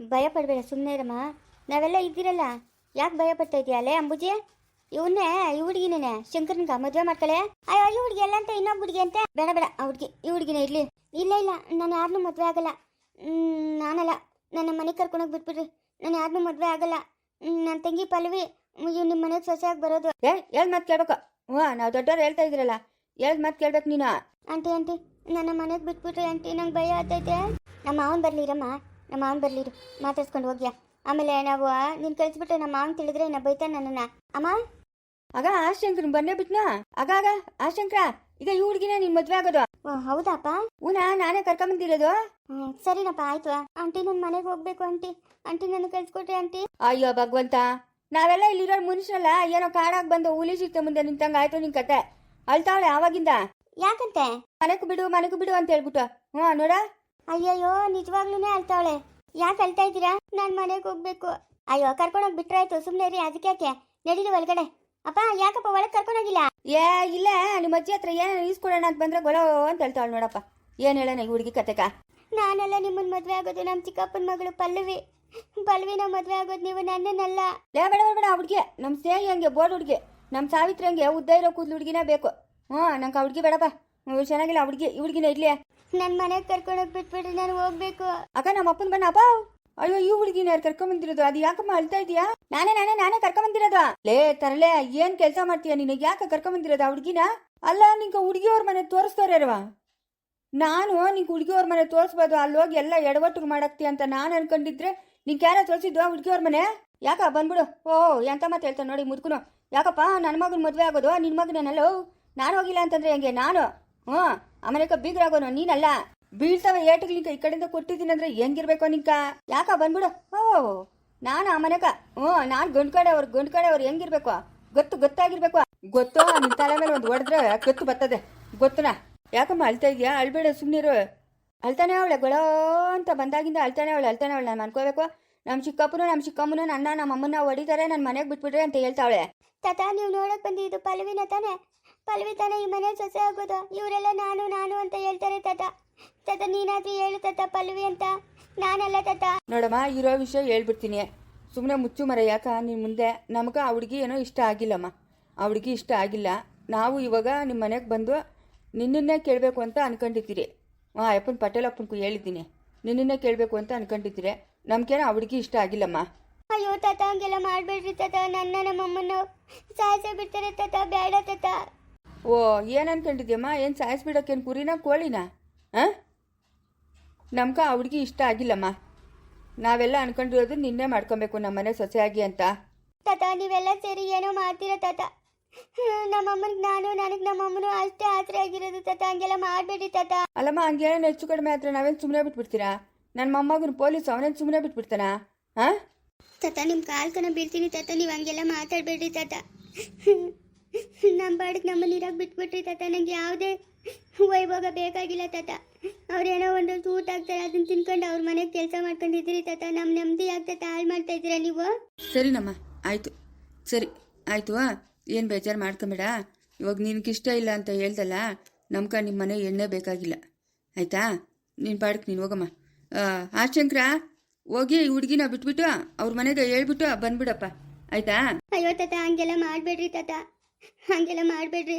ಭಯ ಪಡಬೇಡ ಸುಮ್ಮನೆ ಇರಮ್ಮ. ನಾವೆಲ್ಲ ಇದ್ದೀರಲ್ಲ ಯಾಕೆ ಭಯ ಪಡ್ತಾ ಇದೀಯ? ಅಲ್ಲೇ ಅಂಬುಜಿ ಇವನ್ನೇ ಈ ಹುಡುಗಿನೇ ಶಂಕರನ್ಗ ಮದುವೆ ಮಾಡ್ತಾಳೆ. ಅಯ್ಯೋ ಈ ಹುಡುಗಿ ಎಲ್ಲ ಅಂತ ಇನ್ನೊಬ್ಬ ಹುಡುಗಿ ಅಂತ. ಬೇಡ ಬೇಡ ಆ ಹುಡುಗಿ ಈ ಹುಡುಗಿನೇ ಇರ್ಲಿ. ಇಲ್ಲ ಇಲ್ಲ ನಾನು ಯಾರನ್ನೂ ಮದುವೆ ಆಗಲ್ಲ. ನಾನಲ್ಲ ನನ್ನ ಮನೆಗೆ ಕರ್ಕೊಂಡೋಗಿ ಬಿಟ್ಬಿಡ್ರಿ. ನಾನು ಯಾರನ್ನೂ ಮದುವೆ ಆಗಲ್ಲ. ನನ್ನ ತಂಗಿ ಪಲ್ವಿ ಇವ್ ನಿಮ್ಮ ಮನೆಗೆ ಸೊಸೆಯಾಗಿ ಬರೋದು. ಏ ಹೇಳ್ ಮಾತು ಕೇಳ್ಬೇಕು. ಹ್ಞೂ ನಾವು ದೊಡ್ಡವ್ರು ಹೇಳ್ತಾ ಇದ್ದೀರಲ್ಲ ಹೇಳ್ ಮಾತು ಕೇಳ್ಬೇಕು ನೀನು. ಆಂಟಿ ಆಂಟಿ ನನ್ನ ಮನೆಗೆ ಬಿಟ್ಬಿಟ್ರಿ ಆಂಟಿ ನಂಗೆ ಭಯ ಆಗ್ತೈತೆ. ನಮ್ಮ ಮಾವನ್ ಬರ್ಲಿರಮ್ಮ ನಮ್ಮ ಮಾವನ್ ಬರ್ಲಿರು ಮಾತಾಡ್ಸ್ಕೊಂಡು ಹೋಗ್ಯಾ. ಆಮೇಲೆ ನಾವು ನೀನು ಕಳಿಸ್ಬಿಟ್ರೆ ನಮ್ಮ ಮಾವನ್ ತಿಳಿದ್ರೆ ನಾ ಬೈತಾನೆ ನನ್ನನ್ನ. ಅಮ್ಮ? ಆಗ ಆ ಶಂಕರನ್ ಬಂದೇ ಬಿಟ್ನಾ? ಆಗ ಆಗ ಆ ಶಂಕರ ಈಗ ಈ ಹುಡುಗಿನ ನಿನ್ ಮದ್ವೆ ಆಗೋದು. ಓ ಹೌದಾಪ್ಪ? ಹೂನಾ ನಾನೇ ಕರ್ಕೊಂಬಂದಿರೋದು? ಹ್ಮ್, ಸರಿನಪ್ಪ ಆಯ್ತು. ಆಂಟಿ ನನ್ನ ಮನೆಗೆ ಹೋಗ್ಬೇಕು ಆಂಟಿ. ಆಂಟಿ ನನ್ನ ಕಳ್ಸ್ಕೊಟ್ರಿ ಆಂಟಿ. ಅಯ್ಯೋ ಭಗವಂತ ನಾವೆಲ್ಲ ಇಲ್ಲಿರೋ ಮನುಷ್ಯರಲ್ಲ ಏನೋ ಕಾಡಾಗ್ ಬಂದು ಹುಲಿ ಸಿಕ್ತ ಮುಂದೆ ನಿಂತಂಗ ಆಯ್ತು ನಿನ್ ಕತೆ. ಅಳ್ತಾವಳೆ ಆವಾಗಿಂದ. ಯಾಕಂತೆ? ಮನೆಗೂ ಬಿಡು ಮನೆಗೂ ಬಿಡು ಅಂತ ಹೇಳ್ಬಿಟ್ಟು. ಹ್ಞೂ ನೋಡ. ಅಯ್ಯಯ್ಯೋ ನಿಜವಾಗ್ಲೂ ಅಳ್ತಾವಳೆ ಯಾಕೆ ಅಳ್ತಾ ಇದ್ದೀರಾ? ನಾನು ಮನೆಗೆ ಹೋಗ್ಬೇಕು. ಅಯ್ಯೋ ಕರ್ಕೊಂಡೋಗಿ ಬಿಟ್ರೆ ಆಯ್ತು ಸುಮ್ಮನೆ ರೀ ಅದಕ್ಕೆ ಯಾಕೆ? ನಡೀಲಿ ಒಳಗಡೆ. ಅಪ್ಪ ಯಾಕಪ್ಪ ಒಳಗೆ ಕರ್ಕೊಂಡೋಗಿಲ್ಲ ಏ ಇಲ್ಲ ನಿಮ್ಮ ಅಜ್ಜಿ ಹತ್ರ ಏನ ಈಸ್ಕೊಡೋಣ ಅಂತ ಬಂದ್ರೆ ಗೊಲೋ ಅಂತ ಹೇಳ್ತಾಳ ನೋಡಪ್ಪ. ಏನ್ ಹೇಳೋಣ ಈ ಹುಡುಗಿ ಕತೆಕ? ನಾನೆಲ್ಲ ನಿಮ್ಮನ್ ಮದುವೆ ಆಗೋದು ನಮ್ಮ ಚಿಕ್ಕಪ್ಪನ ಮಗಳು ಪಲ್ಲವಿ. ಪಲ್ಲವಿನ ಮದುವೆ ಆಗೋದು ನೀವು ನನ್ನನ್ನಲ್ಲ. ಲೇ ಬೇಡ ಬೇಡ ಬೇಡ ಆ ಹುಡುಗಿ. ನಮ್ಮ ಸ್ನೇಹಿ ಹಂಗೆ ಬೋರ್ಡ್ ಹುಡುಗಿ. ನಮ್ಮ ಸಾವಿತ್ರಿ ಹಂಗೆ ಉದ್ದ ಇರೋ ಕೂದಲು ಹುಡುಗಿನೇ ಬೇಕು. ಹ್ಞೂ ನಂಗೆ ಆ ಹುಡುಗಿ ಬೇಡಪ್ಪ. ಹ್ಞೂ ಚೆನ್ನಾಗಿಲ್ಲ ಆ ಹುಡುಗಿ ಈ ಹುಡುಗಿನೇ ಇರ್ಲಿ. ನನ್ನ ಮನೆಗೆ ಕರ್ಕೊಂಡೋಗಿ ಬಿಟ್ಬಿಡ್ರಿ ನಾನು ಹೋಗ್ಬೇಕು. ಅಕ್ಕ ನಮ್ಮ ಅಪ್ಪನ ಬಣ್ಣ ಅಪ್ಪ. ಅಯ್ಯೋ ಈ ಹುಡುಗಿನ ಯಾರು ಕರ್ಕೊಂಬಂದಿರೋದು ಅದು ಯಾಕಮ್ಮ ಅಳ್ತಾ ಇದೀಯಾ ನಾನೇ ನಾನೇ ನಾನೇ ಕರ್ಕೊಂಬಂದಿರೋದು ಲೇ ತರಲೆ ಏನ್ ಕೆಲಸ ಮಾಡ್ತೀಯ ನಿನಗೆ ಯಾಕೆ ಕರ್ಕೊಂಬಂದಿರೋದು ಆ ಹುಡುಗಿನ? ಅಲ್ಲ ನಿಂಗೆ ಹುಡುಗಿಯವ್ರ ಮನೆ ತೋರಿಸ್ತಾರಲ್ವಾ ನಾನು ನಿಂಗೆ ಹುಡುಗಿಯವ್ರ ಮನೆ ತೋರಿಸ್ಬೋದು ಅಲ್ಲಿ ಹೋಗಿ ಎಲ್ಲ ಎಡವಟ್ಟು ಮಾಡಾಕ್ತಿ ಅಂತ ನಾನು ಅನ್ಕೊಂಡಿದ್ರೆ ನಿಂಗೆ ಯಾರ ತೋರಿಸಿದ್ವಾ ಹುಡುಗಿಯವ್ರ ಮನೆ? ಯಾಕ ಬಂದ್ಬಿಡು. ಓ ಎಂತ ಮಾತು ಹೇಳ್ತಾನೆ ನೋಡಿ ಮುದುಕುನು. ಯಾಕಪ್ಪ ನನ್ನ ಮಗನ ಮದುವೆ ಆಗೋದು ನಿನ್ನ ಮಗನೇನಲ್ಲೋ? ನಾನು ಹೋಗಿಲ್ಲ ಅಂತಂದ್ರೆ ಹೆಂಗೆ? ನಾನು? ಹ್ಞೂ ಆಮೇಲೆ ಬೀಗ್ರಾಗೋನು, ನೀನಲ್ಲ? ಬೀಳ್ತಾವ ಏಟುಗಳಿಂಕ ಈ ಕಡೆಯಿಂದ ಕೊಟ್ಟಿದ್ದೀನಿ ಅಂದ್ರೆ ಹೆಂಗಿರ್ಬೇಕು ನಿಂಕ? ಯಾಕ, ಬಂದ್ಬಿಡು. ಓ, ನಾನು ಆ ಮನೆಕ ಹ್ಞೂ, ನಾನು ಗಂಡು ಕಡೆ ಅವ್ರು ಗಂಡು ಕಡೆ ಅವ್ರು ಹೆಂಗಿರ್ಬೇಕು? ಗೊತ್ತು, ಗೊತ್ತಾಗಿರ್ಬೇಕು. ಗೊತ್ತು, ನಿನ್ ತಲೆ ಮೇಲೆ ಒಂದು ಹೊಡೆದ್ರೆ ಗೊತ್ತು ಬರ್ತದೆ. ಗೊತ್ತುನಾ? ಯಾಕಮ್ಮ ಅಳ್ತಾ ಇದೆಯಾ? ಅಳ್ಬೇಡ ಸುಮ್ಮನಿರು ಅಳ್ತಾನೆ ಅವಳೆ, ಗೊಳೋ ಅಂತ ಬಂದಾಗಿಂದ ಅಳ್ತಾನೆ ಅವಳು ಅಳ್ತಾನೆ ಅವಳು. ನಾನು ಅನ್ಕೋಬೇಕು. ನಮ್ಮ ಚಿಕ್ಕಪ್ಪನು ನಮ್ಮ ಚಿಕ್ಕಮ್ಮನ ನನ್ನ ನಮ್ಮ ಅಮ್ಮನ ಹೊಡಿತಾರೆ ನನ್ನ ಮನೆಗೆ ಬಿಟ್ಬಿಟ್ರೆ ಅಂತ ಹೇಳ್ತಾವಳೆ. ತಾತ, ನೀವು ನೋಡಕ್ ಬಂದಿದ್ದು ಪಲ್ವಿನ ತಾನೆ. ಪಲ್ಲವಿ ತಾನೆ ಈ ಮನೆ ಸೊಸೆ ಆಗೋದು? ಇವರೆಲ್ಲ ನಾನು ನಾನು ಅಂತ ಹೇಳ್ತಾರೆ ತಾತ. ತಾತ ನೀನಾದ್ರೂ ಹೇಳು ತಾತ ಪಲ್ವಿ ಅಂತ. ನಾನಲ್ಲ ತಾತ. ನೋಡಮ್ಮ ಇರೋ ವಿಷಯ ಹೇಳ್ಬಿಡ್ತೀನಿ. ಸುಮ್ಮನೆ ಮುಚ್ಚು ಮರ ಯಾಕ? ನಿನ್ನ ಮುಂದೆ ನಮಗೆ ಆ ಹುಡುಗಿ ಏನೋ ಇಷ್ಟ ಆಗಿಲ್ಲಮ್ಮ. ಆ ಹುಡುಗಿ ಇಷ್ಟ ಆಗಿಲ್ಲ. ನಾವು ಇವಾಗ ನಿಮ್ಮ ಮನೆಗೆ ಬಂದು ನಿನ್ನನ್ನೇ ಕೇಳಬೇಕು ಅಂತ ಅನ್ಕೊಂಡಿದ್ದೀರಿ. ಹಾಂ ಅಪ್ಪನ ಪಟೇಲ್ ಅಪ್ಪನ್ಕು ಹೇಳಿದ್ದೀನಿ. ನಿನ್ನನ್ನೇ ಕೇಳಬೇಕು ಅಂತ ಅನ್ಕೊಂಡಿದ್ದೀರಿ. ನಮ್ಗೇನೋ ಆ ಹುಡುಗಿ ಇಷ್ಟ ಆಗಿಲ್ಲಮ್ಮ. ಅಯ್ಯೋ ತಾತ ಹಂಗೆಲ್ಲ ಮಾಡ್ಬೇಡ್ರಿ ತಾತ. ನನ್ನ ನಮ್ಮಮ್ಮನ ಸಾಯಿಸ ಬಿಡ್ತಾರೆ ತಾತ. ಬೇಡ ತಾತ. ಓ ಏನು ಅನ್ಕೊಂಡಿದ್ಯಮ್ಮ ಏನು ಸಾಯಿಸ್ಬಿಡೋಕೇನು ಕುರಿನಾ ಕೋಳಿನಾ? ಹಾಂ ನಮ್ಗೆ ಆ ಹುಡುಗಿ ಇಷ್ಟ ಆಗಿಲ್ಲಮ್ಮ. ನಾವೆಲ್ಲ ಅನ್ಕೊಂಡಿರೋದು ನಿನ್ನೆ ಮಾಡ್ಕೊಬೇಕು ನಮ್ಮ ಮನೆ ಸೊಸೆಯಾಗಿ ಅಂತ. ತಾತ ನೀವೆಲ್ಲ ಸೇರಿ ಏನೋ ಮಾಡ್ತೀರ ತಾತ? ನಮ್ಮಮ್ಮನಿಗೆ ನಾನು ನನಗೆ ನಮ್ಮಮ್ಮನು ಅಷ್ಟೇ ಆಸರೆ ಆಗಿರೋದು ತಾತ. ಹಂಗೆಲ್ಲ ಮಾಡಬೇಡಿ ತಾತ. ಅಲ್ಲಮ್ಮ ಹಂಗೇನು ಹೆಚ್ಚು ಕಡಿಮೆ ಆದ್ರೆ ನಾವೇನು ಸುಮ್ಮನೆ ಬಿಟ್ಬಿಡ್ತೀರಾ? ನನ್ನ ಮೊಮ್ಮಗನ ಪೊಲೀಸ್ ಅವನೇನು ಸುಮ್ಮನೆ ಬಿಟ್ಬಿಡ್ತಾನಾ? ಹಾಂ ತಾತ ನಿಮ್ಮ ಕಾಲ್ಕನ ಬಿಡ್ತೀನಿ ಬೀಳ್ತೀನಿ ತಾತ. ನೀವು ಹಂಗೆಲ್ಲ ಮಾತಾಡಬೇಡಿ ತಾತ. ನಮ್ಮ ಬಾಡಿಗೆ ನಮ್ಮ ನೀರಾಗಿ ಬಿಟ್ಬಿಟ್ರಿ ತಾತ. ನನಗೆ ಯಾವುದೇ ವೈಭೋಗ ಬೇಕಾಗಿಲ್ಲ ತಾತ. ಅವ್ರೇನೋ ಒಂದು ಊಟ ಆಗ್ತಾರೆ ಅದನ್ನ ತಿನ್ಕೊಂಡು ಅವ್ರ ಮನೆಗೆ ಕೆಲಸ ಮಾಡ್ಕೊಂಡಿದ್ದೀರಿ ತಾತ. ನಮ್ಮ ನೆಮ್ಮದಿ ಆಗ್ತೈತೆ ಹಾಳು ಮಾಡ್ತಾ ಇದ್ದೀರಾ ನೀವು? ಸರಿನಮ್ಮ ಆಯಿತು. ಸರಿ ಆಯಿತು ಏನು ಬೇಜಾರು ಮಾಡ್ಕೊಂಬೇಡ. ಇವಾಗ ನಿನಗಿಷ್ಟ ಇಲ್ಲ ಅಂತ ಹೇಳ್ದಲ್ಲ ನಮ್ಗೆ ನಿಮ್ಮ ಮನೆ ಎಣ್ಣೆ ಬೇಕಾಗಿಲ್ಲ. ಆಯಿತಾ? ನೀನು ಪಾಡಕ್ಕೆ ನೀನು ಹೋಗಮ್ಮ. ಆ ಶಂಕರ ಹೋಗಿ ಈ ಹುಡುಗಿನ ಬಿಟ್ಬಿಟ್ಟು ಅವ್ರ ಮನೆಗೆ ಹೇಳ್ಬಿಟ್ಟು ಬಂದ್ಬಿಡಪ್ಪ. ಆಯಿತಾ? ಅಯ್ಯೋ ತಾತ ಹಂಗೆಲ್ಲ ಮಾಡಬೇಡ್ರಿ ತಾತ. ಹಂಗೆಲ್ಲ ಮಾಡಬೇಡ್ರಿ.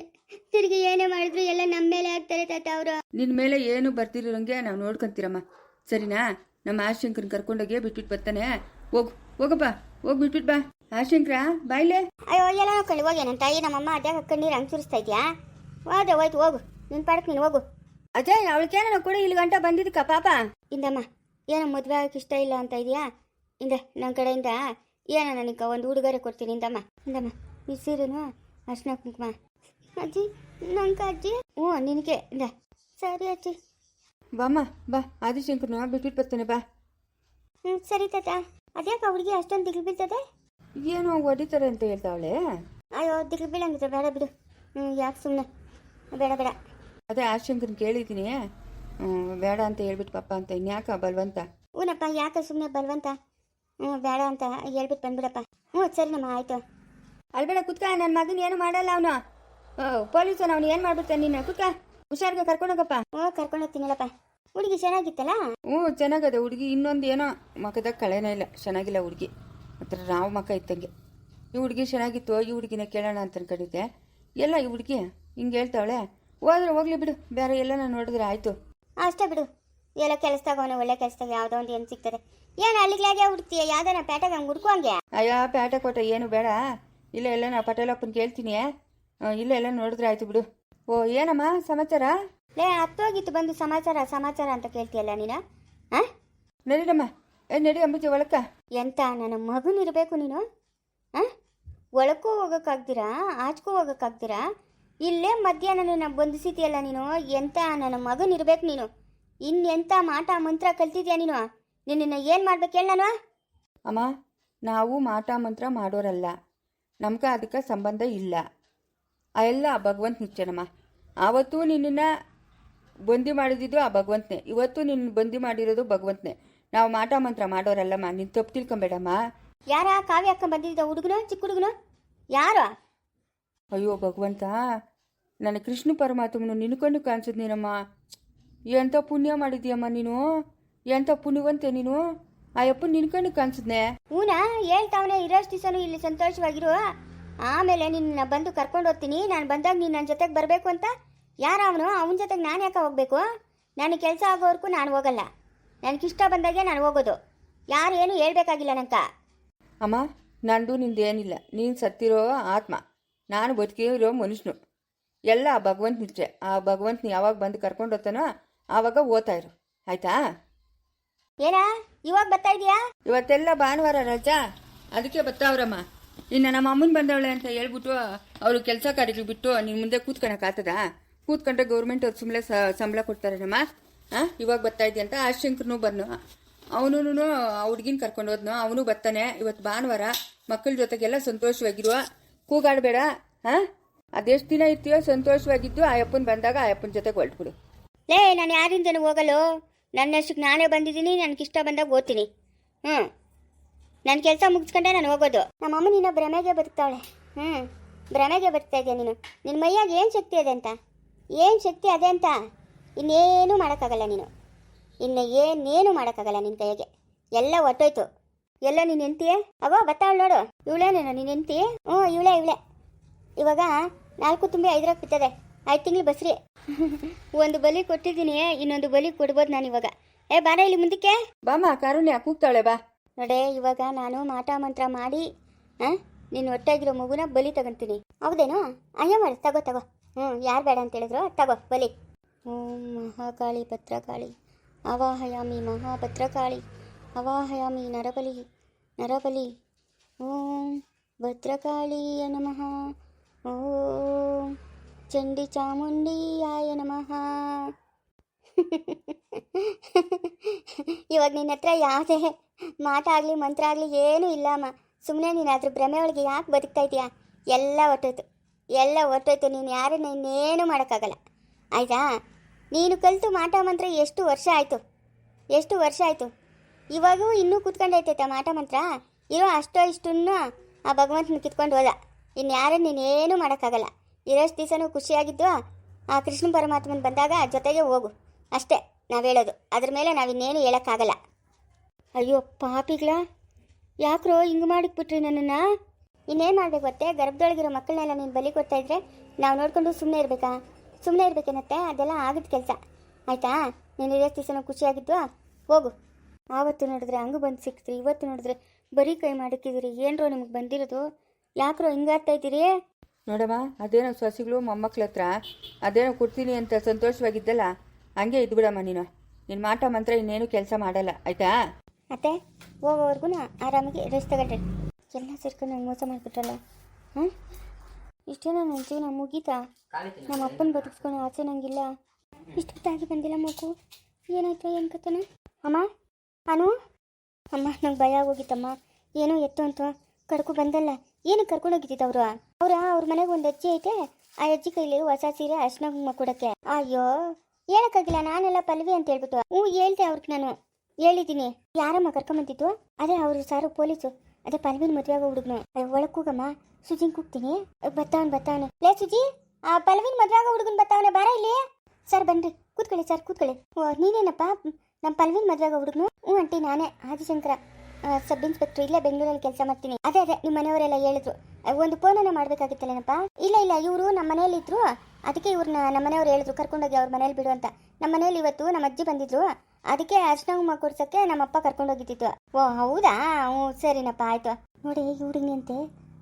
ತಿರುಗಿ ಏನೇ ಮಾಡಿದ್ರು ಎಲ್ಲ ನಮ್ಮ ಮೇಲೆ ಆಗ್ತಾರೆ ತಾತ ಅವರು. ನಿನ್ನ ಮೇಲೆ ಏನು ಬರ್ತಿರೋಂಗೆ ನಾವು ನೋಡ್ಕೊಂತೀರಮ್ಮ. ಸರಿನಾ? ನಮ್ಮ ಆಶಂಕರನ್ ಕರ್ಕೊಂಡೋಗಿ ಬಿಟ್ಬಿಟ್ಟು ಬರ್ತಾನೆ. ಹೋಗು ಹೋಗಪ್ಪ ಹೋಗಿ ಬಿಟ್ಬಿಟ್ಟು ಬಾ. ಆಶಂಕರ ಬಾಯ್ಲೆ ಅಯ್ಯೋ ಎಲ್ಲ ನೋಡ್ಕೊಳ್ಳಿ ಹೋಗಿ ನನ್ನ ತಾಯಿ ನಮ್ಮಮ್ಮ ಅದೇ ಕಣ್ಣೀರು ಹಂಗೆ ಸುರಿಸ್ತಾ ಇದೆಯಾ? ಹೋದ್ರೆ ಹೋಯ್ತು ಹೋಗು. ನಿನ್ನ ಪಾಡಕ್ಕೆ ನೀನು ಹೋಗು. ಅಜಯ್ ಅವಳಿಗೇನ ಕೂಡ ಇಲ್ಲಿ ಗಂಟ ಬಂದಿದ್ದಕ್ಕ ಪಾಪ. ಇಂದಮ್ಮ ಏನೋ ಮದುವೆ ಆಗಕ್ಕೆ ಇಷ್ಟ ಇಲ್ಲ ಅಂತ ಇದೆಯಾ? ಇಂದ ನನ್ನ ಕಡೆಯಿಂದ ಏನೋ ನನಗೆ ಒಂದು ಉಡುಗೊರೆ ಕೊಡ್ತೀನಿ ಇಂದಮ್ಮ. ಇಂದಮ್ಮ ಈ ಸೀರೆನು ಅರ್ಶಿನ ಕುಂಕುಮ. ಅಜ್ಜಿ ನಂಗೆ ಅಜ್ಜಿ. ಹ್ಞೂ ನಿನಗೆ ಇಲ್ಲ ಸರಿ ಅಜ್ಜಿ. ಬಾಮ್ಮ ಬಾ ಆದಿಶಂಕರ್ನ ಬಿಟ್ಬಿಟ್ಟು ಬರ್ತಾನೆ ಬಾ. ಹ್ಞೂ ಸರಿ ತಾತ. ಅದ್ಯಾಕೆ ಹುಡುಗಿ ಅಷ್ಟೊಂದು ದಿಗ್ಲು ಬೀಳ್ತದೆ? ಏನೋ ಹೊಡಿತಾರೆ ಅಂತ ಹೇಳ್ತಾವಳೆ. ಅಯ್ಯೋ ದಿಗ್ಲು ಬೀಳಂಗಿದ್ರೆ ಬೇಡ ಬಿಡು. ಹ್ಞೂ ಯಾಕೆ ಸುಮ್ಮನೆ ಬೇಡ ಬೇಡ. ಅದೇ ಆಶಂಕರ್ನ ಕೇಳಿದ್ದೀನಿ. ಬೇಡ ಅಂತ ಹೇಳ್ಬಿಟ್ಟು ಪಾಪ ಅಂತ ಇನ್ಯಾಕ ಬಲ್ವಂತ? ಹ್ಞೂನಪ್ಪ ಯಾಕೆ ಸುಮ್ಮನೆ ಬಲ್ವಂತ? ಹ್ಞೂ ಬೇಡ ಅಂತ ಹೇಳ್ಬಿಟ್ಟು ಬಂದ್ಬಿಡಪ್ಪ. ಹ್ಞೂ ಸರಿನಮ್ಮ ಆಯಿತು. ಅಲ್ಬೇಡ ಕುತ್ಕ. ನನ್ನ ಮಗನ ಏನು ಮಾಡಲ್ಲ ಅವನು. ಪೊಲೀಸನು ಅವ್ನು ಏನು ಮಾಡ್ಬಿಡ್ತಾನೆ ನೀನು? ಕುತ್ಕ. ಹುಷಾರಿಗೆ ಕರ್ಕೊಂಡೋಗಪ್ಪ ಓ ಕರ್ಕೊಂಡು ಹೋಗ್ತೀನಲ್ಲಪ್ಪ. ಹುಡುಗಿ ಚೆನ್ನಾಗಿತ್ತಲ್ಲ? ಹ್ಞೂ ಚೆನ್ನಾಗದೆ. ಹುಡುಗಿ ಇನ್ನೊಂದು ಏನೋ ಮಖದಾಗ ಕಳೆನೇ ಇಲ್ಲ. ಚೆನ್ನಾಗಿಲ್ಲ ಹುಡುಗಿ. ಹತ್ರ ರಾವ್ ಮಕ್ಕ ಇತ್ತಂಗೆ ಈ ಹುಡುಗಿ ಚೆನ್ನಾಗಿತ್ತು ಈ ಹುಡುಗಿನ ಕೇಳೋಣ ಅಂತ ಅನ್ಕೊಂಡಿದ್ದೆ. ಎಲ್ಲ ಈ ಹುಡುಗಿ ಹಿಂಗೆ ಹೇಳ್ತಾವಳೆ. ಹೋದ್ರೆ ಹೋಗ್ಲಿ ಬಿಡು. ಬೇರೆ ಎಲ್ಲ ನಾನು ನೋಡಿದ್ರೆ ಆಯಿತು. ಅಷ್ಟೇ ಬಿಡು. ಎಲ್ಲ ಕೆಲಸದಾಗ ಅವನು ಒಳ್ಳೆ ಕೆಲಸದಾಗ ಯಾವುದೋ ಒಂದು ಏನು ಸಿಗ್ತದೆ. ಏನು ಅಲ್ಲಿಗ್ಲಾಗೆ ಹುಡ್ತೀಯ? ಯಾವ್ದಾನ ಪೇಟೆಗೆ ಹಂಗೆ ಹುಡ್ಕೋಂಗೆ ಅಯ್ಯ ಪೇಟೆ ಕೊಟ್ಟೆ ಏನು ಬೇಡ. ಇಲ್ಲ ಇಲ್ಲ ನಾ ಪಟೇಲಪ್ಪನ ಕೇಳ್ತೀನಿ. ಇಲ್ಲ ಇಲ್ಲ ಎಲ್ಲ ನೋಡಿದ್ರೆ ಆಯ್ತು ಬಿಡು. ಓ ಏನಮ್ಮ ಸಮಾಚಾರ? ಲೇ ಹತ್ತೋಗಿತ್ತು ಬಂದು ಸಮಾಚಾರ ಸಮಾಚಾರ ಅಂತ ಕೇಳ್ತೀಯಲ್ಲ ನೀನು? ಆ? ನಡೀರಮ್ಮ. ಏ ನಡಿ ಅಂಬಿಕೆ ಒಳಕ್ಕ. ಎಂತ ನನ್ನ ಮಗನಿರಬೇಕು ನೀನು? ಆ? ಒಳಕ್ಕೂ ಹೋಗೋಕ್ಕಾಗ್ದಿರಾ? ಆಚೆಗೂ ಹೋಗೋಕ್ಕಾಗ್ದಿರಾ? ಇಲ್ಲೇ ಮಧ್ಯಾಹ್ನ ನನ್ನ ಬಂಧಿಸಿದ್ಯಲ್ಲ ನೀನು? ಎಂತ ನನ್ನ ಮಗನಿರ್ಬೇಕು ನೀನು? ಇನ್ನೆಂತ ಮಾಟ ಮಂತ್ರ ಕಲ್ತಿದ್ಯಾ ನೀನು? ನಿನ್ನ ಏನು ಮಾಡ್ಬೇಕು ಹೇಳ ನಾನು? ಅಮ್ಮ ನಾವು ಮಾಟ ಮಂತ್ರ ಮಾಡೋರಲ್ಲ. ನಮ್ಗ ಅದಕ್ಕೆ ಸಂಬಂಧ ಇಲ್ಲ. ಆ ಎಲ್ಲ ಆ ಭಗವಂತ ನಿಚ್ಚನಮ್ಮ ಆವತ್ತು ನಿನ್ನನ್ನು ಬಂದಿ ಮಾಡಿದ್ದು ಆ ಭಗವಂತನೇ. ಇವತ್ತು ನಿನ್ನ ಬಂದಿ ಮಾಡಿರೋದು ಭಗವಂತನೇ. ನಾವು ಮಾಟ ಮಂತ್ರ ಮಾಡೋರಲ್ಲಮ್ಮ ನೀನು ತಪ್ಪು ತಿಳ್ಕೊಂಬೇಡಮ್ಮ. ಯಾರ ಕಾವ್ಯ ಅಕ್ಕ ಬಂದಿದ್ದ ಹುಡುಗನ ಚಿಕ್ಕ ಹುಡುಗನು? ಯಾರು? ಅಯ್ಯೋ ಭಗವಂತ ನನ್ನ ಕೃಷ್ಣ ಪರಮಾತ್ಮನು ನಿನ್ಕೊಂಡು ಕಾಣಿಸಿದ್ ನೀನಮ್ಮ. ಎಂಥ ಪುಣ್ಯ ಮಾಡಿದ್ಯಮ್ಮ ನೀನು? ಎಂಥ ಪುಣ್ಯವಂತೆ ನೀನು? ಆ ಯಪ್ಪ ನಿನ್ಕೊಂಡು ಕಾಣಿಸಿದ್ನೆ? ಊನ ಹೇಳ್ತಾವನೆ ಇರೋಷ್ಟು ದಿವಸನು ಇಲ್ಲಿ ಸಂತೋಷವಾಗಿರು. ಆಮೇಲೆ ನಿನ್ನ ಬಂದು ಕರ್ಕೊಂಡು ಹೋಗ್ತೀನಿ. ನಾನು ಬಂದಾಗ ನೀನು ನನ್ನ ಜೊತೆಗೆ ಬರಬೇಕು ಅಂತ. ಯಾರ ಅವನು? ಅವನ ಜೊತೆಗೆ ನಾನು ಯಾಕೆ ಹೋಗ್ಬೇಕು? ನನಗೆ ಕೆಲಸ ಆಗೋವರೆಗೂ ನಾನು ಹೋಗಲ್ಲ. ನನಗಿಷ್ಟ ಬಂದಾಗೆ ನಾನು ಹೋಗೋದು. ಯಾರು ಏನು ಹೇಳ್ಬೇಕಾಗಿಲ್ಲ ನಂಕ ಅಮ್ಮ ನಂದು ನಿಂದೇನಿಲ್ಲ ನೀನು ಸತ್ತಿರೋ ಆತ್ಮ. ನಾನು ಬದುಕಿರೋ ಮನುಷ್ಯನು. ಎಲ್ಲ ಆ ಭಗವಂತ ನಿಚ್ಚೆ ಆ ಭಗವಂತನ ಯಾವಾಗ ಬಂದು ಕರ್ಕೊಂಡು ಹೋಗ್ತಾನೋ ಆವಾಗ ಓದ್ತಾ ಇರು. ಆಯ್ತಾ? ಏನಾ? ಇವಾಗ ಬರ್ತಾ ಇದೀಯಾ? ಇವತ್ತೆಲ್ಲ ಭಾನುವಾರ ರಜಾ. ಅದಕ್ಕೆ ಬರ್ತಾವ್ರಮ್ಮ ಇನ್ನು ನಮ್ಮ ಅಮ್ಮನ ಬಂದವಳೆ ಅಂತ ಹೇಳ್ಬಿಟ್ಟು ಅವರು ಕೆಲಸ ಕಾರ್ಯಗಳು ಬಿಟ್ಟು ನಿನ್ನ ಮುಂದೆ ಕೂತ್ಕೊಳಕ್ಕಾಗ್ತದ ಕೂತ್ಕೊಂಡ್ರೆ ಗೌರ್ಮೆಂಟ್ ಅವ್ರು ಸುಮ್ಮನೆ ಸಂಬಳ ಕೊಡ್ತಾರೇನಮ್ಮ ಹಾಂ ಇವಾಗ ಬರ್ತಾ ಇದೆಯಾ ಅಂತ ಆಶಂಕರ್ನು ಬಂದು ಅವನು ಹುಡ್ಗಿನ ಕರ್ಕೊಂಡು ಹೋದ್ನು. ಅವನು ಬರ್ತಾನೆ. ಇವತ್ತು ಭಾನುವಾರ ಮಕ್ಕಳ ಜೊತೆಗೆಲ್ಲ ಸಂತೋಷವಾಗಿರುವ ಕೂಗಾಡಬೇಡ ಹಾಂ ಅದೆಷ್ಟು ದಿನ ಇರ್ತೀಯೋ ಸಂತೋಷವಾಗಿದ್ದು ಆ ಅಪ್ಪನ ಬಂದಾಗ ಆ ಅಪ್ಪನ ಜೊತೆಗೆ ಹೊರಟ್ಬಿಡು. ಲೇ ನಾನು ಯಾರಿಂದನೂ ಹೋಗಲು? ನನ್ನಷ್ಟಕ್ಕೆ ನಾನೇ ಬಂದಿದ್ದೀನಿ ನನಗಿಷ್ಟ ಬಂದಾಗ ಓದ್ತೀನಿ. ಹ್ಞೂ ನನ್ನ ಕೆಲಸ ಮುಗಿಸ್ಕೊಂಡೆ ನಾನು ಹೋಗೋದು. ನಮ್ಮಮ್ಮ ನಿನ್ನ ಭ್ರಮೆಗೆ ಬರ್ತಾಳೆ ಹ್ಞೂ ಭ್ರಮೆಗೆ ಬರ್ತಾ ಇದೆಯಾ ನೀನು. ನಿನ್ನ ಮೈಯಾಗ ಏನು ಶಕ್ತಿ ಇದೆ ಅಂತ? ಏನು ಶಕ್ತಿ ಅದೇ ಅಂತ? ಇನ್ನೇನು ಮಾಡೋಕ್ಕಾಗಲ್ಲ ನೀನು. ಇನ್ನು ಏನೇನು ಮಾಡೋಕ್ಕಾಗಲ್ಲ ನಿನ್ನ ಕೈಗೆ. ಎಲ್ಲ ಹೊಟ್ಟೋಯ್ತು ಎಲ್ಲ ನೀನು ಎಂತಿ ಅವೋ ಬತ್ತಾವಳು ನೋಡು. ಇವಳೇ ನೀನು ಎಂತಿ ಹ್ಞೂ ಇವಳೇ ಇವಳೇ. ಇವಾಗ ನಾಲ್ಕು ತುಂಬಿ ಐದರಾಗ ಬಿತ್ತದೆ ಐದು ತಿಂಗಳು ಬಸ್ರಿ. ಒಂದು ಬಲಿ ಕೊಟ್ಟಿದ್ದೀನಿ ಇನ್ನೊಂದು ಬಲಿ ಕೊಡ್ಬೋದು ನಾನು ಇವಾಗ. ಏ ಬಾರ ಇಲ್ಲಿ ಮುಂದಕ್ಕೆ. ಬಾಮ ಕಾರುಣ್ಯ ಕೂಗ್ತಾಳೆ ಬಾ. ನೋಡೆ ಇವಾಗ ನಾನು ಮಾಟ ಮಂತ್ರ ಮಾಡಿ ಹಾಂ ನೀನು ಒಟ್ಟಾಗಿರೋ ಮಗುನ ಬಲಿ ತಗೊಂತೀನಿ. ಹೌದೇನು? ಅಯ್ಯ ಮಾಡಿ ತಗೋ ತಗೋ. ಹ್ಞೂ ಯಾರು ಬೇಡ ಅಂತ ಹೇಳಿದ್ರು? ತಗೋ ಬಲಿ. ಓಂ ಮಹಾಕಾಳಿ ಭದ್ರಕಾಳಿ ಅವಾಹಯಾಮಿ ಮಹಾಭದ್ರಕಾಳಿ ಅವಾಹಯಾಮಿ ನರಬಲಿ ನರಬಲಿ. ಓಂ ಭದ್ರಕಾಳಿಯ ನಮಃ. ಓಂ ಚಂಡಿ ಚಾಮುಂಡಿಯಾಯ ನಮಃ. ಇವಾಗ ನಿನ್ನ ಹತ್ರ ಯಾವುದೇ ಮಾತಾಗ್ಲಿ ಮಂತ್ರ ಆಗಲಿ ಏನೂ ಇಲ್ಲಮ್ಮ ಸುಮ್ಮನೆ ನೀನು ಅದ್ರ ಭ್ರಮೆ ಒಳಗೆ ಯಾಕೆ ಬದುಕ್ತಾ ಇದೀಯಾ? ಎಲ್ಲ ಹೊಟ್ಟೋಯ್ತು ಎಲ್ಲ ಹೊಟ್ಟೋಯ್ತು ನೀನು ಯಾರನ್ನ ಇನ್ನೇನು ಮಾಡೋಕ್ಕಾಗಲ್ಲ. ಆಯಿತಾ? ನೀನು ಕಲಿತು ಮಾಟ ಮಂತ್ರ ಎಷ್ಟು ವರ್ಷ ಆಯಿತು? ಎಷ್ಟು ವರ್ಷ ಆಯಿತು? ಇವಾಗೂ ಇನ್ನೂ ಕೂತ್ಕೊಂಡೈತೈತ ಮಾಟ ಮಂತ್ರ? ಇರೋ ಅಷ್ಟೋ ಇಷ್ಟನ್ನು ಆ ಭಗವಂತನ ಕಿತ್ಕೊಂಡು ಹೋದ. ಇನ್ನು ಯಾರನ್ನ ನೀನೇನು ಮಾಡೋಕ್ಕಾಗಲ್ಲ. ಇರೋಷ್ಟು ದಿವಸನೂ ಖುಷಿಯಾಗಿದ್ದು ಆ ಕೃಷ್ಣ ಪರಮಾತ್ಮನ ಬಂದಾಗ ಜೊತೆಗೆ ಹೋಗು. ಅಷ್ಟೇ ನಾವು ಹೇಳೋದು ಅದ್ರ ಮೇಲೆ ನಾವಿನ್ನೇನು ಹೇಳೋಕ್ಕಾಗಲ್ಲ. ಅಯ್ಯೋ, ಪಾಪಿಗಳ. ಯಾಕ್ರೋ ಹಿಂಗೆ ಮಾಡಿಕ್ಬಿಟ್ರಿ ನನ್ನನ್ನು? ಇನ್ನೇನು ಮಾಡಬೇಕು ಗೊತ್ತೇ? ಗರ್ಭದೊಳಗಿರೋ ಮಕ್ಕಳನ್ನೆಲ್ಲ ನೀನು ಬಲಿ ಕೊಡ್ತಾ ಇದ್ರೆ ನಾವು ನೋಡ್ಕೊಂಡು ಸುಮ್ಮನೆ ಇರಬೇಕಾ? ಸುಮ್ಮನೆ ಇರಬೇಕೇನತ್ತೆ? ಅದೆಲ್ಲ ಆಗಿದ ಕೆಲಸ. ಆಯಿತಾ? ನೀನು ಇರೋಷ್ಟು ದಿವಸನೂ ಖುಷಿಯಾಗಿದ್ದು ಹೋಗು. ಆವತ್ತು ನೋಡಿದ್ರೆ ಹಂಗೆ ಬಂದು ಸಿಕ್ತೀರಿ. ಇವತ್ತು ನೋಡಿದ್ರೆ ಬರೀ ಕೈ ಮಾಡಿಕ್ಕಿದ್ದೀರಿ ಏನರೋ ನಿಮಗೆ ಬಂದಿರೋದು. ಯಾಕ್ರೋ ಹಿಂಗಾಗ್ತಾ ಇದ್ದೀರಿ? ನೋಡಮ್ಮ, ಅದೇನೋ ಸೊಸಿಗಳು ಮೊಮ್ಮಕ್ಳ ಹತ್ರ ಅದೇನೋ ಕೊಡ್ತೀನಿ ಅಂತ ಸಂತೋಷವಾಗಿದ್ದಲ್ಲ, ಹಂಗೆ ಇದ್ಬಿಡಮ್ಮ ನೀನು. ನಿನ್ನ ಮಾಟ ಮಂತ್ರ ಇನ್ನೇನು ಕೆಲಸ ಮಾಡಲ್ಲ, ಆಯ್ತಾ? ಮತ್ತೆ ಹೋಗೋವರೆಗೂ ಆರಾಮಾಗಿ ರೆಸ್ಟ್ ತಗೊಳ್ರಿ. ಎಲ್ಲ ಸೇರ್ಕೊಂಡು ನಂಗೆ ಮೋಸ ಮಾಡಿಬಿಟ್ರಲ್ಲ. ಹಾಂ? ಇಷ್ಟೇನ ನನ್ನ ಜೀವನ ಮುಗೀತಾ? ನಮ್ಮ ಅಪ್ಪನ ಬದುಕಿಸ್ಕೊಂಡು ಆಸೆ ನಂಗಿಲ್ಲ. ಇಷ್ಟೊತ್ತಾಗಿ ಬಂದಿಲ್ಲ ಮಗು. ಏನಾಯ್ತು ಏನು ಕತ್ತನ ಅಮ್ಮ? ಅನು? ಅಮ್ಮ, ನಂಗೆ ಭಯ ಆಗೋಗಿತ್ತಮ್ಮ. ಏನೋ ಎತ್ತು ಅಂತ ಕಡ್ಕೊ ಬಂದಲ್ಲ, ಏನು ಕರ್ಕೊಂಡು ಹೋಗಿದ್ದಿದ್ದು ಅವರು? ಅವ್ರ ಅವ್ರ ಮನೆಗೆ ಒಂದು ಅಜ್ಜಿ ಐತೆ, ಆ ಅಜ್ಜಿ ಕೈಲಿ ಹೊಸ ಸೀರೆ ಅರ್ಶನ ಕುಂಕುಮ ಕೊಡಕ್ಕೆ. ಅಯ್ಯೋ, ಹೇಳಕ್ಕಾಗಿಲ್ಲ, ನಾನೆಲ್ಲ ಪಲ್ವಿ ಅಂತ ಹೇಳ್ಬಿಟ್ಟು. ಹ್ಞೂ, ಹೇಳ್ದೆ ಅವ್ರಿಗೆ ನಾನು. ಹೇಳಿದ್ದೀನಿ. ಯಾರಮ್ಮ ಕರ್ಕೊಂಬಂದಿದ್ದು ಅದೇ ಅವರು ಸಾರು ಪೊಲೀಸು. ಅದೇ ಪಲ್ವಿನ ಮದುವೆ ಆಗೋ ಹುಡುಗನು. ಒಳಗೆ ಕೂಗಮ್ಮ ಸುಜಿನ್ ಕೂಗ್ತೀನಿ. ಬತ್ತಾವನ್ ಬತ್ತಾವನೆ ಲೇ, ಸುಜಿ, ಆ, ಪಲ್ವಿನ ಮದುವೆ ಆಗೋ ಹುಡುಗನ್ ಬತ್ತಾವನೆ ಬಾರ ಇಲ್ಲಿ. ಸರ್, ಬನ್ರಿ. ಕೂತ್ಕೊಳ್ಳಿ, ಸರ್, ಕೂತ್ಕೊಳ್ಳಿ. ಓ, ನೀನೇನಪ್ಪ? ನಮ್ಮ ಪಲ್ವಿನ ಮದುವೆ ಆಗೋ ಹುಡುಗನು? ಹ್ಞೂ, ಆಂಟಿ, ನಾನೇ. ಆದಿಶಂಕರ. ಸಬ್ ಇನ್ಸ್ಪೆಕ್ಟರ್ ಇಲ್ಲೇ ಬೆಂಗಳೂರಲ್ಲಿ ಕೆಲಸ ಮಾಡ್ತೀನಿ. ಅದೇ ಅದೇ ನಿಮ್ಮ ಮನೆಯವರೆಲ್ಲ ಹೇಳಿದ್ರು. ಒಂದು ಫೋನನ್ನು ಮಾಡ್ಬೇಕಾಗಿತ್ತಲ್ಲೇನಪ್ಪ? ಇಲ್ಲ ಇಲ್ಲ, ಇವರು ನಮ್ಮ ಮನೇಲಿ ಇದ್ರು. ಅದಕ್ಕೆ ಇವ್ರನ್ನ ನಮ್ಮ ಮನೆಯವ್ರು ಹೇಳಿದ್ರು, ಕರ್ಕೊಂಡೋಗಿ ಅವ್ರ ಮನೇಲಿ ಬಿಡು ಅಂತ. ನಮ್ಮ ಮನೇಲಿ ಇವತ್ತು ನಮ್ಮ ಅಜ್ಜಿ ಬಂದಿದ್ರು. ಅದಕ್ಕೆ ಅರ್ಶನ ಕುಂಕುಮ ಕೊಡ್ಸಕ್ಕೆ ನಮ್ಮಪ್ಪ ಕರ್ಕೊಂಡೋಗಿದ್ದಿತ್ತು. ಓ, ಹೌದಾ? ಹ್ಞೂ, ಸರಿನಪ್ಪ, ಆಯ್ತು. ನೋಡಿ ಹುಡುಗಿ ಅಂತೆ.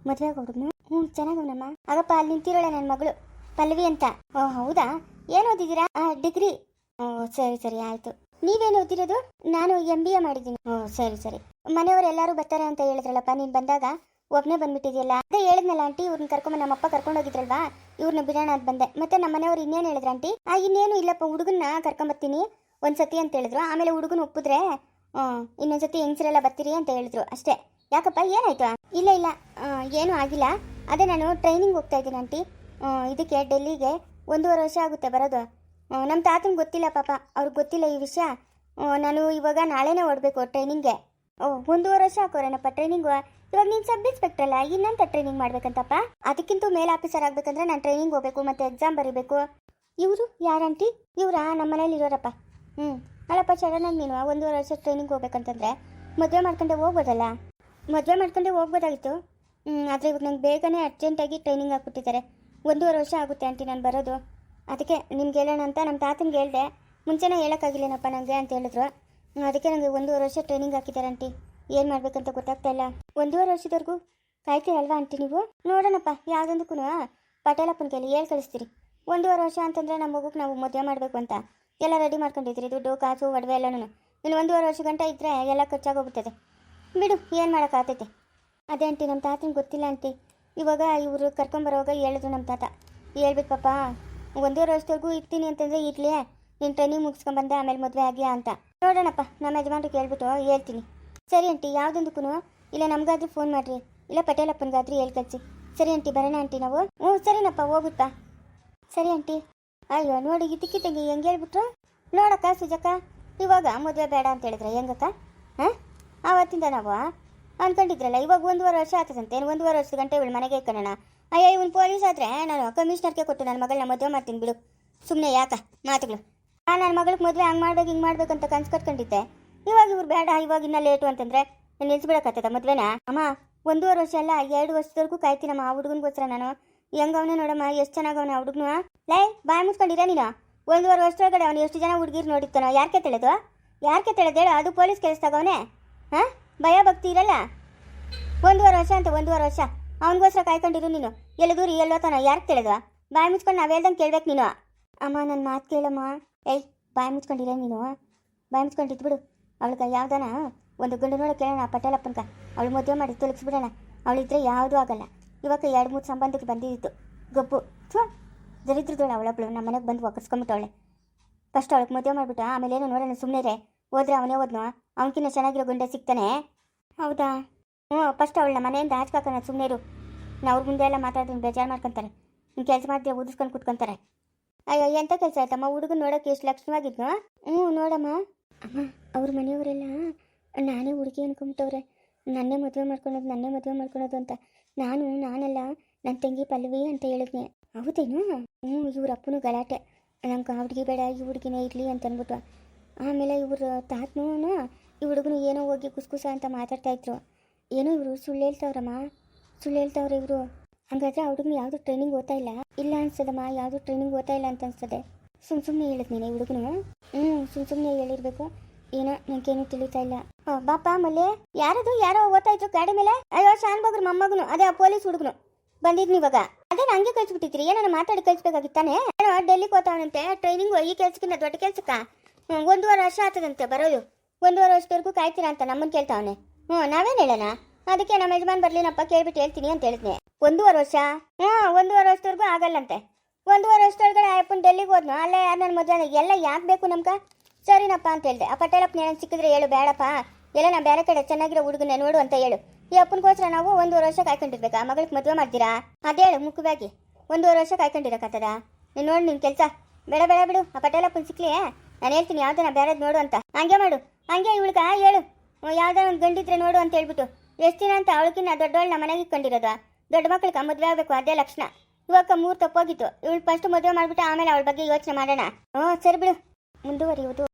ಮದುವೆ ಹುಡುಗನು ಹ್ಞೂ, ಚೆನ್ನಾಗವನಮ್ಮ. ಆಗಪ್ಪ ಅಲ್ಲಿ ನಿಂತಿರೋಳೆ ನನ್ನ ಮಗಳು. ಪಲ್ವಿ ಅಂತ. ಓ, ಹೌದಾ? ಏನು ಓದಿದ್ದೀರಾ? ಡಿಗ್ರಿ. ಓ, ಸರಿ ಸರಿ, ಆಯ್ತು. ನೀವೇನು ಓದಿರೋದು? ನಾನು ಎಂ ಬಿ ಎ ಮಾಡಿದ್ದೀನಿ. ಹ್ಞೂ ಸರಿ ಸರಿ. ಮನೆಯವರೆಲ್ಲರೂ ಬರ್ತಾರೆ ಅಂತ ಹೇಳಿದ್ರಲ್ಲಪ್ಪ, ನೀನು ಬಂದಾಗ? ಒಬ್ಬನೇ ಬಂದ್ಬಿಟ್ಟಿದೆಯಲ್ಲ? ಅದೇ ಹೇಳಿದ್ನಲ್ಲ, ಆಂಟಿ ಇವ್ರನ್ನ ಕರ್ಕೊಂಡು ನಮ್ಮಪ್ಪ ಕರ್ಕೊಂಡು ಹೋಗಿದ್ರಲ್ವಾ? ಇವ್ರನ್ನ ಬಿಡೋಣ ಅಂತ ಬಂದೆ. ಮತ್ತೆ ನಮ್ಮ ಮನೆಯವ್ರು ಇನ್ನೇನು ಹೇಳಿದ್ರು, ಆಂಟಿ? ಆ, ಇನ್ನೇನು ಇಲ್ಲಪ್ಪ, ಹುಡುಗನ್ನ ಕರ್ಕೊಂಬರ್ತೀನಿ ಒಂದ್ಸತಿ ಅಂತ ಹೇಳಿದ್ರು. ಆಮೇಲೆ ಹುಡುಗನ ಒಪ್ಪಿದ್ರೆ ಇನ್ನೊಂದ್ಸತಿ ಹೆಂಗಸರೆಲ್ಲ ಬರ್ತೀರಿ ಅಂತ ಹೇಳಿದ್ರು ಅಷ್ಟೇ. ಯಾಕಪ್ಪ, ಏನಾಯ್ತು? ಇಲ್ಲ ಇಲ್ಲ. ಏನೂ ಆಗಿಲ್ಲ. ಅದೇ ನಾನು ಟ್ರೈನಿಂಗ್ ಹೋಗ್ತಾ ಇದ್ದೀನಿ, ಆಂಟಿ. ಇದಕ್ಕೆ ಡೆಲ್ಲಿಗೆ ಒಂದೂವರೆ ವರ್ಷ ಆಗುತ್ತೆ ಬರೋದು. ನಮ್ಮ ತಾತನ ಗೊತ್ತಿಲ್ಲ ಪಾಪ. ಅವ್ರಿಗೆ ಗೊತ್ತಿಲ್ಲ ಈ ವಿಷಯ. ನಾನು ಇವಾಗ ನಾಳೆನೇ ಹೊರಡ್ಬೇಕು ಟ್ರೈನಿಂಗ್ಗೆ ಓ ಒಂದೂವರೆ ವರ್ಷ ಹಾಕೋರೇನಪ್ಪ ಟ್ರೈನಿಂಗು ಇವಾಗ ನೀನು ಸಬ್ ಇನ್ಸ್ಪೆಕ್ಟರ್ ಅಲ್ಲ, ಇನ್ನಂತ ಟ್ರೈನಿಂಗ್ ಮಾಡ್ಬೇಕಂತಪ್ಪ? ಅದಕ್ಕಿಂತ ಮೇಲ್ ಆಫೀಸರ್ ಆಗ್ಬೇಕಂದ್ರೆ ನಾನು ಟ್ರೈನಿಂಗ್ ಹೋಗ್ಬೇಕು, ಮತ್ತೆ ಎಕ್ಸಾಮ್ ಬರೀಬೇಕು. ಇವರು? ಯಾರಂಟಿ ಇವರಾ? ನಮ್ಮ ಮನೇಲಿ ಇರೋರಪ್ಪ. ಹ್ಞೂ ಅಲ್ಲಪ್ಪ ಸಡನ್ನಾಗಿ ನೀನು ಒಂದೂವರೆ ವರ್ಷ ಟ್ರೈನಿಂಗ್ ಹೋಗ್ಬೇಕಂತಂದ್ರೆ. ಮದುವೆ ಮಾಡ್ಕೊಂಡೆ ಹೋಗ್ಬೋದಲ್ಲ? ಮದುವೆ ಮಾಡ್ಕೊಂಡೆ ಹೋಗ್ಬೋದಾಗಿತ್ತು. ಹ್ಞೂ ಆದರೆ ಇವಾಗ ನಂಗೆ ಬೇಗನೆ ಅರ್ಜೆಂಟಾಗಿ ಟ್ರೈನಿಂಗ್ ಹಾಕ್ಬಿಟ್ಟಿದ್ದಾರೆ ಒಂದೂವರೆ ವರ್ಷ ಆಗುತ್ತೆ ಆಂಟಿ ನಾನು ಬರೋದು. ಅದಕ್ಕೆ ನಿಮ್ಗೆ ಹೇಳೋಣ ಅಂತ ನಮ್ಮ ತಾತನಿಗೆ ಹೇಳಿದೆ, ಮುಂಚೆನೇ ಹೇಳೋಕ್ಕಾಗಿಲ್ಲೇನಪ್ಪ ನನಗೆ ಅಂತ ಹೇಳಿದ್ರು. ಅದಕ್ಕೆ ನನಗೆ ಒಂದೂವರೆ ವರ್ಷ ಟ್ರೈನಿಂಗ್ ಹಾಕಿದ್ದಾರೆ ಆಂಟಿ. ಏನು ಮಾಡಬೇಕಂತ ಗೊತ್ತಾಗ್ತಾ ಇಲ್ಲ. ಒಂದೂವರೆ ವರ್ಷದವರೆಗೂ ಕಾಯ್ತೀರಲ್ವಾ ಆಂಟಿ ನೀವು? ನೋಡೋಣಪ್ಪ ಯಾವುದೊಂದಕ್ಕೂ ಪಟೇಲಪ್ಪನ ಕೈಲಿ ಹೇಳಿ ಕಳಿಸ್ತೀರಿ. ಒಂದೂವರೆ ವರ್ಷ ಅಂತಂದರೆ ನಮ್ಮ ಮಗುಗೆ ನಾವು ಮದುವೆ ಮಾಡಬೇಕು ಅಂತ. ಎಲ್ಲ ರೆಡಿ ಮಾಡ್ಕೊಂಡಿದ್ರಿ ದುಡ್ಡು, ಕಾಸು, ಒಡವೆ ಎಲ್ಲನೂ ಇನ್ನು ಒಂದೂವರೆ ವರ್ಷ ಗಂಟೆ ಇದ್ದರೆ ಎಲ್ಲ ಖರ್ಚಾಗೋಗ್ಬಿಡ್ತದೆ. ಬಿಡು, ಏನು ಮಾಡೋಕ್ಕಾಗ್ತೈತೆ ಅದೇ ಆಂಟಿ, ನಮ್ಮ ತಾತನಿಗೆ ಗೊತ್ತಿಲ್ಲ ಆಂಟಿ. ಇವಾಗ ಇವರು ಕರ್ಕೊಂಬರೋವಾಗ ಹೇಳಿದ್ರು ನಮ್ಮ ತಾತ. ಹೇಳ್ಬಿಟ್ಟು ಪಾಪ ಒಂದೂವರೆ ವರ್ಷದವರೆಗೂ ಇರ್ತೀನಿ ಅಂತಂದರೆ ಇರಲಿ. ನೀನು ಟ್ರೈನಿಂಗ್ ಮುಗಿಸ್ಕೊಂಬಂದೆ ಆಮೇಲೆ ಮದುವೆ ಆಗ್ಯಾ ಅಂತ. ನೋಡೋಣಪ್ಪ ನಮ್ಮ ಯಜಮಾನ್ರಿಗೆ ಹೇಳ್ಬಿಟ್ಟು ಹೇಳ್ತೀನಿ. ಸರಿ ಆಂಟಿ ಯಾವುದೊಂದಕ್ಕೂ ಇಲ್ಲ, ನಮಗಾದ್ರೂ ಫೋನ್ ಮಾಡಿರಿ. ಇಲ್ಲ, ಪಟೇಲಪ್ಪನಿಗಾದ್ರೂ ಹೇಳಿ ಕಳಿಸಿ. ಸರಿ ಆಂಟಿ, ಬರೋಣ ಆಂಟಿ ನಾವು. ಹ್ಞೂ, ಸರಿನಪ್ಪ ಹೋಗುತ್ತಾ ಸರಿ ಆಂಟಿ. ಅಯ್ಯೋ, ನೋಡಿ ಇದಕ್ಕಿದ್ದಂಗೆ ಹೆಂಗೆ ಹೇಳ್ಬಿಟ್ರು? ನೋಡಕ್ಕ, ಸುಜಕ್ಕ, ಇವಾಗ ಮದುವೆ ಬೇಡ ಅಂತ ಹೇಳಿದ್ರೆ ಹೆಂಗಕ್ಕ? ಹಾಂ? ಆವತ್ತಿಂದ ನಾವು? ಅಂದ್ಕೊಂಡಿದ್ರಲ್ಲ ಇವಾಗ ಒಂದೂವರೆ ವರ್ಷ ಆಗ್ತದಂತೆ ಒಂದೂವರೆ ವರ್ಷದ ಗಂಟೆ ಇವಳು ಮನೆಗೆ ಇಟ್ಕೊಳ್ಳೋಣ ಅಯ್ಯೋ, ಇವನು ಪೊಲೀಸ್ ಆದರೆ ನಾನು ಕಮಿಷನರ್ಗೆ ಕೊಟ್ಟು ನನ್ನ ಮಗಳನ್ನ ಮದುವೆ ಮಾಡ್ತೀನಿ ಬಿಡು. ಸುಮ್ಮನೆ ಯಾಕ? ಮಾತುಗಳು. ಆ ನನ್ನ ಮಗಳಿಗೆ ಮದುವೆ ಹಂಗೆ ಮಾಡ್ಬೇಕು, ಹಿಂಗೆ ಮಾಡ್ಬೇಕು ಅಂತ ಕನ್ಸು ಕಟ್ಕೊಂಡಿದ್ದೆ. ಇವಾಗ ಇವ್ರು ಬೇಡ, ಇವಾಗ ಇನ್ನೂ ಲೇಟು ಅಂತಂದ್ರೆ ನಾನು ನಿಲ್ಸ್ಬಿಡಕತ್ತದ ಮದುವೆನ? ಅಮ್ಮ, ಒಂದೂವರೆ ವರ್ಷ ಅಲ್ಲ ಎರಡು ವರ್ಷದವರೆಗೂ ಕಾಯ್ತೀನಮ್ಮ, ಆ ಹುಡುಗನಿಗೋಸ್ಕರ ನಾನು. ಹೆಂಗವನೇ ನೋಡಮ್ಮ, ಎಷ್ಟು ಚೆನ್ನಾಗವನ ಆ ಹುಡುಗನು ಲೈ, ಬಾಯ್ ಮುಚ್ಕೊಂಡಿರ ನೀನು? ಒಂದೂವರೆ ವರ್ಷದೊಳಗಡೆ ಅವನು ಎಷ್ಟು ಜನ ಹುಡುಗಿರು ನೋಡಿರ್ತಾನೋ ಯಾಕೆ ತಿಳಿದು ಯಾಕೆ ತಿಳಿದು ಹೇಳು, ಅದು ಪೊಲೀಸ್ ಕೆಲಸದಾಗವನೇ ಹಾಂ? ಭಯ ಭಕ್ತಿ ಇರಲ್ಲ? ಒಂದೂವರೆ ವರ್ಷ ಅಂತ, ಒಂದೂವರೆ ವರ್ಷ. ಅವನಿಗೋಸ್ಕರ ಕಾಯ್ಕೊಂಡಿರು ನೀನು. ಎಲ್ಲಿ ದೂರ ಎಲ್ಲೋತಾನ ಯಾರು ತಿಳಿದ್ವಾ ಬಾಯಿ ಮುಚ್ಕೊಂಡು ನಾವು ಹೇಳ್ದಂಗೆ ಕೇಳ್ಬೇಕು ನೀನು. ಅಮ್ಮ ನನ್ನ ಮಾತು ಕೇಳಮ್ಮ. ಏಯ್, ಬಾಯಿ ಮುಚ್ಕೊಂಡಿರ ನೀನು? ಬಾಯಿ ಮುಚ್ಕೊಂಡು ಇದ್ಬಿಡು. ಅವಳಿಗೆ ಯಾವ್ದಾನ? ಒಂದು ಗಂಡು ನೋಡೋ ಕೇಳೋಣ ಪಟೇಲಪ್ಪನ್ಕ ಅವಳು ಮದುವೆ ಮಾಡಿ ತೊಲಗಿಸ್ಬಿಡೋಣ ಅವಳಿದ್ರೆ ಯಾವುದೂ ಆಗಲ್ಲ. ಇವಾಗ ಎರಡು, ಮೂರು ಸಂಬಂಧಕ್ಕೆ ಬಂದಿದ್ದು ಗೊಬ್ಬು. ಥೂ ದರಿದ್ರದವಳು ಅವಳೊಬ್ಳು. ನಮ್ಮ ಮನೆಗೆ ಬಂದು ಒಕ್ಕರ್ಸ್ಕೊಂಬಿಟ್ಟವಳೆ. ಫಸ್ಟ್ ಅವಳಿಗೆ ಮದುವೆ ಮಾಡಿಬಿಟ್ಟು, ಆಮೇಲೆ ಏನೋ ನೋಡೋಣ ಸುಮ್ಮನೆ ರೇ ಹೋದ್ರೆ ಅವನೇ ಹೋದ್ನು? ಅವನಕಿನ್ನ ಚೆನ್ನಾಗಿರೋ ಗುಂಡೆ ಸಿಗ್ತಾನೆ? ಹೌದಾ? ಹ್ಞೂ, ಫಸ್ಟ್ ಅವಳನ್ನ ಮನೆಯಿಂದ ಹಾಚ್ಕಾಕೋಣ ಸುಮ್ಮನೆ ಇರು. ಅವ್ರ ಮುಂದೆ ಎಲ್ಲ ಮಾತಾಡ್ತೀನಿ, ಬೇಜಾರು ಮಾಡ್ಕೊಂತಾರೆ. ನೀನು ಕೆಲಸ ಮಾಡ್ತೀಯ ಊದಿಸ್ಕೊಂಡು ಕುತ್ಕೊಂತಾರೆ. ಅಯ್ಯೋ ಎಂಥ ಕೆಲಸ ಆಯ್ತಮ್ಮ? ಹುಡುಗನ ನೋಡೋಕೆ ಎಷ್ಟು ಲಕ್ಷಣವಾಗಿದ್ನು ಹ್ಞೂ, ನೋಡಮ್ಮ. ಅಮ್ಮ, ಅವ್ರ ಮನೆಯವರೆಲ್ಲ ನಾನೇ ಹುಡುಗಿ ಅನ್ಕೊಂಬಿಟ್ಟವ್ರೆ. ನನ್ನೇ ಮದುವೆ ಮಾಡ್ಕೊಳೋದು, ನನ್ನೇ ಮದುವೆ ಮಾಡ್ಕೊಳೋದು ಅಂತ. ನಾನು, ನಾನಲ್ಲ ನನ್ನ ತಂಗಿ ಪಲ್ಲವಿ ಅಂತ ಹೇಳಿದ್ನಿ. ಹೌದೇನು? ಹ್ಞೂ, ಇವ್ರ ಅಪ್ಪನೂ ಗಲಾಟೆ. ನಂಗೆ ಆ ಹುಡುಗಿ ಬೇಡ, ಈ ಹುಡುಗಿನೇ ಇರಲಿ ಅಂತ ಅಂದ್ಬಿಟ್ಟು ಆಮೇಲೆ ಇವ್ರ ತಾತನೂ, ಈ ಹುಡುಗನು ಏನೋ ಹೋಗಿ ಕುಸ್ಕುಸ ಅಂತ ಮಾತಾಡ್ತಾ ಇದ್ರು. ಏನೋ ಇವರು ಸುಳ್ಳು ಹೇಳ್ತಾವ್ರಮ್ಮ. ಸುಳ್ಳು ಹೇಳ್ತಾವ್ರೆ ಇವರು. ಹಂಗಾದ್ರೆ ಹುಡುಗನ ಯಾವುದು ಟ್ರೈನಿಂಗ್ ಓದ್ತಾ ಇಲ್ಲ? ಇಲ್ಲ ಅನ್ಸದಮ್ಮ ಯಾವುದು ಟ್ರೈನಿಂಗ್ ಓದ್ತಾ ಇಲ್ಲ ಅಂತ ಅನ್ಸದೆ ಸುಮ್ ಸುಮ್ಮನೆ ಹೇಳಿದ್ ನೀನು ಈ ಹುಡುಗನು ಹ್ಞೂ ಸುಮ್ ಸುಮ್ಮನೆ ಹೇಳಿರ್ಬೇಕು. ಏನೋ ನನಗೇನು ತಿಳಿತಾ ಇಲ್ಲ. ಬಾಪ, ಮಲ್ಲೆ, ಯಾರದು? ಯಾರೋ ಓದ್ತಾ ಇದ್ರು ಗಾಡಿ ಮೇಲೆ? ಅಯ್ಯೋ ಶಾನ್ ಬಗ್ರ ಮೊಮ್ಮಗನು, ಅದೇ ಆ ಪೊಲೀಸ್ ಹುಡುಗನು ಬಂದಿದ್ನಿ ಇವಾಗ ಅದೇ ನಂಗೆ ಕಳ್ಸಿಬಿಟ್ಟಿದ್ರಿ ಏನೋ ಮಾತಾಡಿ ಕಳ್ಸ್ಬೇಕಾಗಿತ್ತಾನೆ ಡೆಲ್ಲಿಗೆ ಹೋಗ್ತಾವನಂತೆ ಟ್ರೈನಿಂಗ್ ಈ ಕೆಲ್ಸಕ್ಕಿಂತ ದೊಡ್ಡ ಕೆಲ್ಸಕ್ಕ? ಒಂದು ವಾರ ವರ್ಷ ಆಗ್ತದಂತೆ ಬರೋದು. ಒಂದೂವರೆ ವರ್ಷದವರೆಗೂ ಕಾಯ್ತೀರಾ ಅಂತ ನಮ್ಮನ್ನು ಕೇಳ್ತಾವನೆ. ಹ್ಞೂ ನಾವೇನು ಹೇಳೋಣ? ಅದಕ್ಕೆ ನಮ್ಮ ಯಜಮಾನ್ ಬರ್ಲಿನಪ್ಪ ಕೇಳ್ಬಿಟ್ಟು ಹೇಳ್ತೀನಿ ಅಂತ ಹೇಳಿದ್ನೆ. ಒಂದೂವರೆ ವರ್ಷ? ಹಾಂ ಒಂದೂವರೆ ವರ್ಷದವರೆಗೂ ಆಗಲ್ಲಂತೆ. ಒಂದೂವರೆ ವರ್ಷದೊಳಗಡೆ ಅಯ್ಯಪ್ಪನ ಡೆಲ್ಲಿಗೆ ಹೋದ್ನು. ಅಲ್ಲೇ ಯಾರು ನನ್ನ ಮದುವೆ ಎಲ್ಲ ಯಾಕೆ ಬೇಕು ನಮ್ಗೆ? ಸರಿನಪ್ಪ ಅಂತ ಹೇಳ್ದೆ. ಆ ಪಟೇಲಪ್ಪ ಸಿಕ್ಕಿದ್ರೆ ಹೇಳು, ಬೇಡಪ್ಪ. ಎಲ್ಲ ನಾ ಬೇರೆ ಕಡೆ ಚೆನ್ನಾಗಿರೋ ಹುಡುಗನ ನೋಡು ಅಂತ ಹೇಳು. ಈ ಅಪ್ಪನಿಗೋಸ್ಕರ ನಾವು ಒಂದೂವರೆ ವರ್ಷ ಕಾಯ್ಕೊಂಡಿರ್ಬೇಕಾ. ಮಗಳಿಗೆ ಮದುವೆ ಮಾಡ್ತೀರಾ? ಅದೇ ಹೇಳು ಮುಖ್ಯವಾಗಿ ಒಂದೂವರೆ ವರ್ಷ ಕಾಯ್ಕೊಂಡಿರಕತ್ತದ ನೀನು ನೋಡಿ ನಿನ್ನ ಕೆಲಸ. ಬೇಡ ಬೇಡ ಬಿಡು. ಆ ಪಟೇಲಪ್ಪನ ಸಿಕ್ಲಿ ನಾನು ಹೇಳ್ತೀನಿ, ಯಾವ್ದನ ಬೇರೆದು ನೋಡು ಅಂತ. ಹಂಗೆ ಮಾಡು. ಹಂಗೆ ಇವಳಿಗ ಹೇಳು. ಯಾವ್ದಾರ ಒಂದು ಗಂಡಿದ್ರೆ ನೋಡು ಅಂತ ಹೇಳ್ಬಿಟ್ಟು. ಎಷ್ಟು ಅಂತ ಅವಳಕಿನ್ನ ದೊಡ್ಡವಳನ್ನ ಮನೆಗೆ ಇಟ್ಕೊಂಡಿರೋದು ದೊಡ್ಡ ಮಕ್ಕಳಿಗೆ ಮದುವೆ ಆಗಬೇಕು, ಅದೇ ಲಕ್ಷಣ. ಇವಾಗ ಮೂರು ತಪ್ಪೋಗಿತ್ತು. ಇವಳು ಫಸ್ಟ್ ಮದುವೆ ಮಾಡ್ಬಿಟ್ಟು ಆಮೇಲೆ ಅವಳ ಬಗ್ಗೆ ಯೋಚನೆ ಮಾಡೋಣ. ಹ್ಞೂ ಸರಿ ಬಿಡು. ಮುಂದುವರಿಯುವುದು.